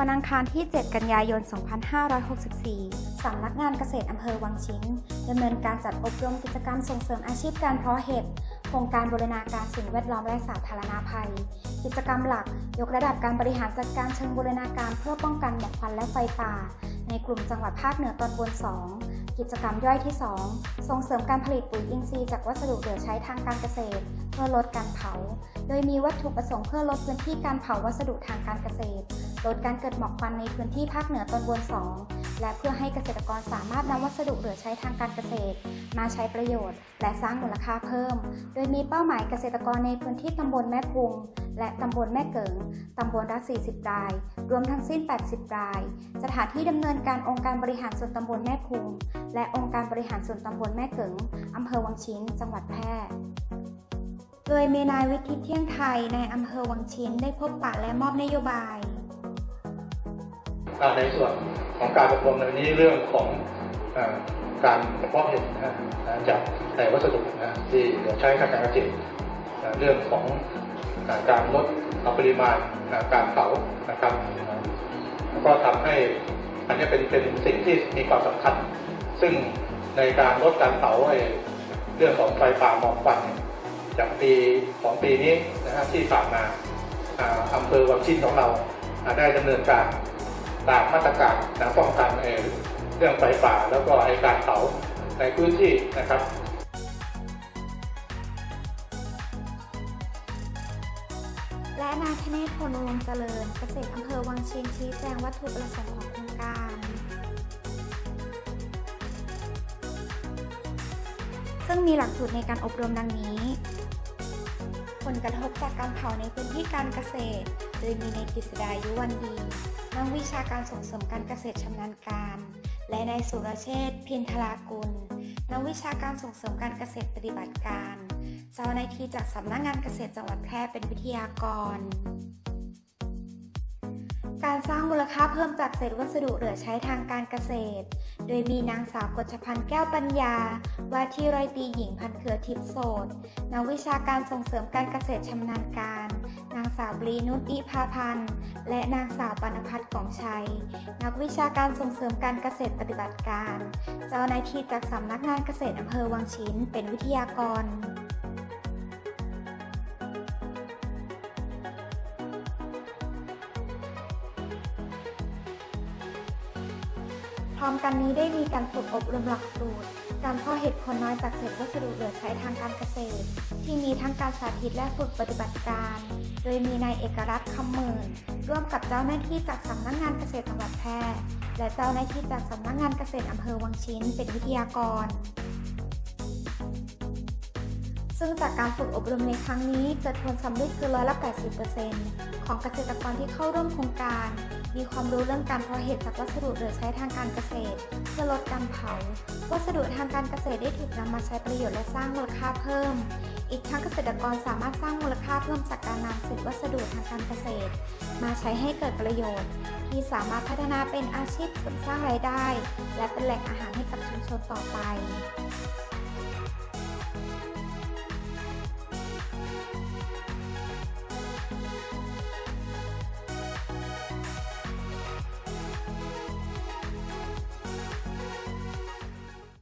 วันอังคารที่ 7 กันยายน 2564 สำนักงานเกษตรอำเภอวังชิ้นดำเนินการจัดอบรมกิจกรรมส่งเสริมอาชีพการเพาะเห็ดโครงการบูรณาการสิ่งแวดล้อมและสาธารณภัย กิจกรรมหลัก ยกระดับการบริหารจัดการเชิงบูรณาการเพื่อป้องกันหมอกควันและไฟป่า ในกลุ่มจังหวัดภาคเหนือตอนบน 2 กิจกรรมย่อยที่ 2 ส่งเสริมการผลิตปุ๋ยอินทรีย์จากวัสดุเหลือใช้ทางการเกษตร เพื่อลดการเผา โดยมีวัตถุประสงค์เพื่อลดพื้นที่การเผาวัสดุทางการเกษตร ลดการเกิดหมอกควันในพื้นที่ภาคเหนือตอนบน 2 และเพื่อให้เกษตรกรสามารถนำวัสดุเหลือใช้ทางการเกษตร มาใช้ประโยชน์ และสร้างมูลค่าเพิ่ม โดยมีเป้าหมายเกษตรกรในพื้นที่ตำบลแม่พุงและตำบลแม่เกิง ตำบลละ 40 ราย รวมทั้งสิ้น 80 ราย สถานที่ดำเนินการองค์การบริหารส่วนตำบลแม่พุงและองค์การบริหารส่วนตำบลแม่เกิงอำเภอวังชิ้น จังหวัดแพร่ โดยเมนายวิทิตเที่ยงไทยในอำเภอวังชิ้นได้พบปะและมอบนโยบายาในส่วนของการอบรมในวันนี้เรื่องของอาการเพาะเห็ดนะจากแต่วัสดุนะที่เหลือใช้ทางการเกษตรเรื่องของอการลดปริมาณการเผานะครับแล้วก็ทำให้อันนี้เป็นเป็นสิ่งที่มีความสำคัญ ซึ่งในการลดการเผาเรื่องของไฟป่าหมอกควัน จากปีของปีนี้นะฮะที่ผ่านมาอาอำเภอวังชิ้นของเราได้ดำเนินการตามมาตรการนะป้องกันเรื่องไฟป่าแล้วก็ไอการเผาในพื้นที่นะครับและนายธเนศพลวงเจริญ เกษตรอำเภอวังชินชี้แจงวัตถุประสงค์ของโครงการ ซึ่งมีหลักสูตรในการอบรมดังนี้ ผลกระทบจากการเผาในพื้นที่การเกษตร โดยมีในกฤษดายุวันดีนักวิชาการส่งเสริมการเกษตรชำนาญการ และนายสุรเชษพินทรากุลนักวิชาการส่งเสริมการเกษตรปฏิบัติการ เจ้าหน้าที่จากสำนักงานเกษตรจังหวัดแพร่เป็นวิทยากร การสร้างมูลค่าเพิ่มจากเศษวัสดุเหลือใช้ทางการเกษตร โดยมีนางสาวกฤชพันธ์แก้วปัญญา ว่าที่ร้อยตีหญิงพันเครือทิพย์โสดนักวิชาการส่งเสริมการเกษตรชำนาญการ นางสาวบลีนุชอิพาพันธ์ และนางสาวปานพัฒน์กองชัย นักวิชาการส่งเสริมการเกษตรปฏิบัติการ เจ้าหน้าที่จากสำนักงานเกษตรอำเภอวังชิ้น เป็นวิทยากร พร้อมกันนี้ได้มีการฝึกอบรมหลักสูตร การเพาะเห็ดคนน้อยจากเศษวัสดุเหลือใช้ทางการเกษตร ที่มีทั้งการสาธิตและฝึกปฏิบัติการ โดยมีนายเอกรัตน์คำหมื่น ร่วมกับเจ้าหน้าที่จากสำนักงานเกษตรจังหวัดแพร่และเจ้าหน้าที่จากสำนักงานเกษตรอำเภอวังชิ้น เป็นวิทยากรซึ่งจากการฝึกอบรมในครั้งนี้เกิดผลสำเร็จคือร้อยละ80% ของเกษตรกรที่เข้าร่วมโครงการ มีความรู้เรื่องการเพาะเห็ดจากวัสดุเหลือใช้ทางการเกษตร เพื่อลดการเผา วัสดุทางการเกษตรได้ถูกนำมาใช้ประโยชน์และสร้างมูลค่าเพิ่ม อีกทั้งเกษตรกรสามารถสร้างมูลค่าเพิ่มจากการนำเศษวัสดุทางการเกษตร มาใช้ให้เกิดประโยชน์ ที่สามารถพัฒนาเป็นอาชีพเสริมสร้างรายได้ และเป็นแหล่งอาหารให้กับชุมชนต่อไป